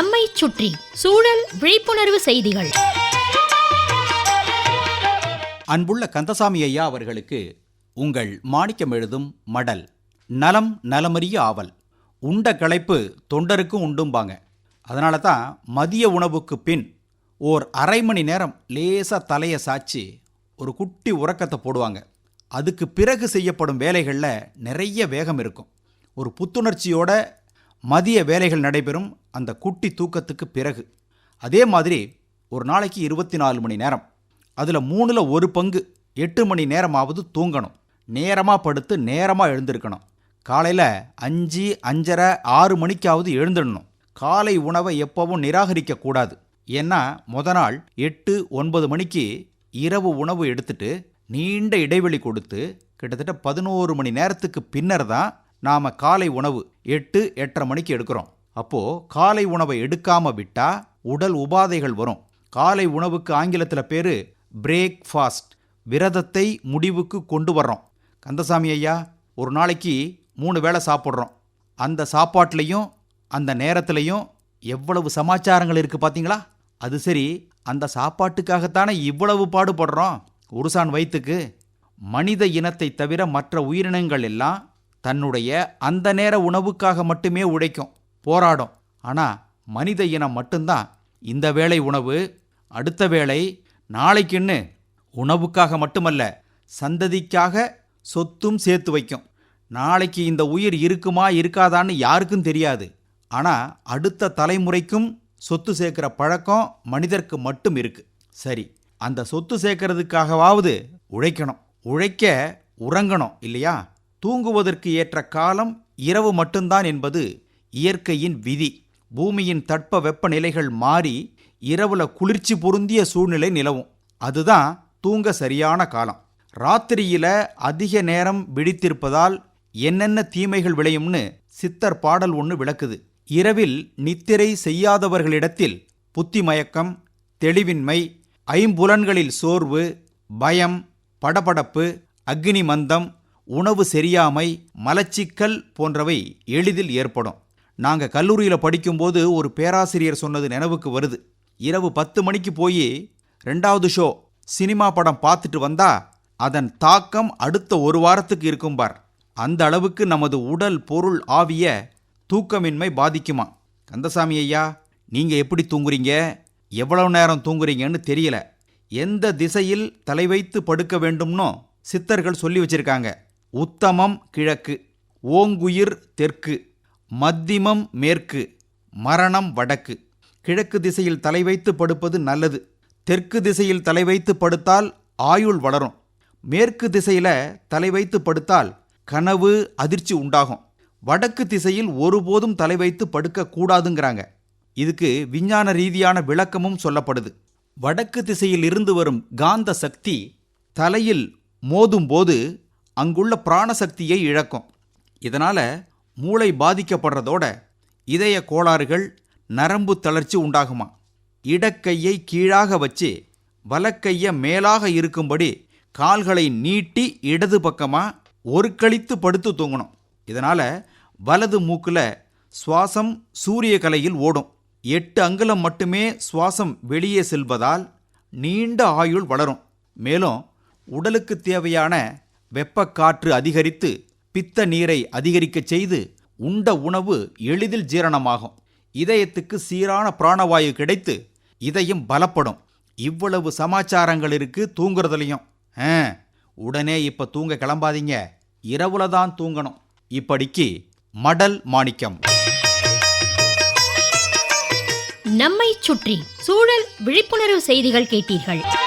நம்மை சுற்றி சூழல் விழிப்புணர்வு செய்திகள். அன்புள்ள கந்தசாமி ஐயா அவர்களுக்கு உங்கள் மாணிக்கம் எழுதும் மடல் நலம் நலமறிய ஆவல் உண்ட களைப்பு தொண்டருக்கும் உண்டும்பாங்க. அதனால தான் மதிய உணவுக்கு பின் ஓர் அரை மணி நேரம் லேசாக தலையை சாய்ச்சி ஒரு குட்டி உறக்கத்தை போடுவாங்க. அதுக்கு பிறகு செய்யப்படும் வேலைகளில் நிறைய வேகம் இருக்கும். ஒரு புத்துணர்ச்சியோட மதிய வேலைகள் நடைபெறும் அந்த குட்டி தூக்கத்துக்கு பிறகு. அதே மாதிரி ஒரு நாளைக்கு இருபத்தி நாலு மணி நேரம். அதில் மூணில் ஒரு பங்கு எட்டு மணி நேரமாவது தூங்கணும். நேரமாக படுத்து நேரமாக எழுந்திருக்கணும். காலையில் அஞ்சு அஞ்சரை ஆறு மணிக்காவது எழுந்துடணும் காலை உணவை எப்பவும் நிராகரிக்கக்கூடாது ஏன்னா முத நாள் எட்டு ஒன்பது மணிக்கு இரவு உணவு எடுத்துட்டு நீண்ட இடைவெளி கொடுத்து கிட்டத்தட்ட பதினோரு மணி நேரத்துக்கு பின்னர் தான் நாம் காலை உணவு எட்டு எட்டரை மணிக்கு எடுக்கிறோம். அப்போது காலை உணவை எடுக்காம விட்டால் உடல் உபாதைகள் வரும். காலை உணவுக்கு ஆங்கிலத்தில் பேர் பிரேக்ஃபாஸ்ட் விரதத்தை முடிவுக்கு கொண்டு வர்றோம். கந்தசாமி ஐயா ஒரு நாளைக்கு மூணு வேளை சாப்பிட்றோம். அந்த சாப்பாட்லேயும் அந்த நேரத்துலையும் எவ்வளவு சமாச்சாரங்கள் இருக்குது பார்த்தீங்களா அது சரி அந்த சாப்பாட்டுக்காகத்தானே இவ்வளவு பாடுபடுறோம்? உருசான் வயிற்றுக்கு மனித இனத்தை தவிர மற்ற உயிரினங்கள் எல்லாம் தன்னுடைய அந்த நேர உணவுக்காக மட்டுமே உழைக்கும் போராடும். ஆனால் மனித இனம் மட்டும்தான் இந்த வேளை உணவு அடுத்த வேளை நாளைக்குன்னு உணவுக்காக மட்டுமல்ல சந்ததிக்காக சொத்தும் சேர்த்து வைக்கும். நாளைக்கு இந்த உயிர் இருக்குமா இருக்காதான்னு யாருக்கும் தெரியாது. ஆனால் அடுத்த தலைமுறைக்கும் சொத்து சேர்க்கிற பழக்கம் மனிதருக்கு மட்டும் இருக்கு. சரி அந்த சொத்து சேர்க்கறதுக்காகவாவது உழைக்கணும். உழைக்க உறங்கணும் இல்லையா? தூங்குவதற்கு ஏற்ற காலம் இரவு மட்டும்தான் என்பது இயற்கையின் விதி. பூமியின் தட்ப வெப்பநிலைகள் மாறி இரவுல குளிர்ச்சி பொருந்திய சூழ்நிலை நிலவும். அதுதான் தூங்க சரியான காலம். ராத்திரியில அதிக நேரம் விழித்திருப்பதால் என்னென்ன தீமைகள் விளையும்னு சித்தர் பாடல் ஒன்று விளக்குது. இரவில் நித்திரை செய்யாதவர்களிடத்தில் புத்திமயக்கம் தெளிவின்மை ஐம்புலன்களில் சோர்வு பயம் படபடப்பு அக்னி மந்தம் உணவு சரியாமை மலச்சிக்கல் போன்றவை எளிதில் ஏற்படும். நாங்கள் கல்லூரியில் படிக்கும்போது ஒரு பேராசிரியர் சொன்னது நினைவுக்கு வருது. இரவு பத்து மணிக்கு போய் ரெண்டாவது ஷோ சினிமா படம் பார்த்துட்டு வந்தா அதன் தாக்கம் அடுத்த ஒரு வாரத்துக்கு இருக்கும்பார் அந்த அளவுக்கு நமது உடல் பொருள் ஆவிய தூக்கமின்மை பாதிக்குமா? கந்தசாமி ஐயா நீங்கள் எப்படி தூங்குறீங்க? எவ்வளவு நேரம் தூங்குறீங்கன்னு தெரியல. எந்த திசையில் தலை வைத்து படுக்க வேண்டும்னோ சித்தர்கள் சொல்லி வச்சிருக்காங்க. உத்தமம் கிழக்கு ஓங்குயிர் தெற்கு மத்திமம் மேற்கு மரணம் வடக்கு. கிழக்கு திசையில் தலை வைத்து படுப்பது நல்லது. தெற்கு திசையில் தலை வைத்து படுத்தால் ஆயுள் வளரும். மேற்கு திசையில் தலை வைத்து படுத்தால் கனவு அதிர்ச்சி உண்டாகும். வடக்கு திசையில் ஒருபோதும் தலை வைத்து படுக்க கூடாதுங்கிறாங்க. இதுக்கு விஞ்ஞான ரீதியான விளக்கமும் சொல்லப்படுது. வடக்கு திசையில் இருந்து வரும் காந்த சக்தி தலையில் மோதும்போது அங்குள்ள பிராணசக்தியை இழக்கும். இதனால் மூளை பாதிக்கப்படுறதோட இதய கோளாறுகள் நரம்பு தளர்ச்சி உண்டாகுமா? இடக்கையை கீழாக வச்சு வலக்கையை மேலாக இருக்கும்படி கால்களை நீட்டி இடது பக்கமாக ஒரு கழித்து படுத்து தூங்கணும். இதனால் வலது மூக்கில் சுவாசம் சூரிய கலையில் ஓடும். எட்டு அங்குலம் மட்டுமே சுவாசம் வெளியே செல்வதால் நீண்ட ஆயுள் வளரும். மேலும் உடலுக்கு தேவையான வெப்பக்காற்று அதிகரித்து பித்த நீரை அதிகரிக்கச் செய்து உண்ட உணவு எளிதில் ஜீரணமாகும். இதயத்துக்கு சீரான பிராணவாயு கிடைத்து இதயம் பலப்படும். இவ்வளவு சமாச்சாரங்கள் இருக்கு தூங்குறதுலையும். ஆ, உடனே இப்ப தூங்க கிளம்பாதீங்க. இரவுல தான் தூங்கணும். இப்படிக்கு மடல் மாணிக்கம். நம்மை சுற்றி சூழல் விழிப்புணர்வு செய்திகள் கேட்டீர்கள்.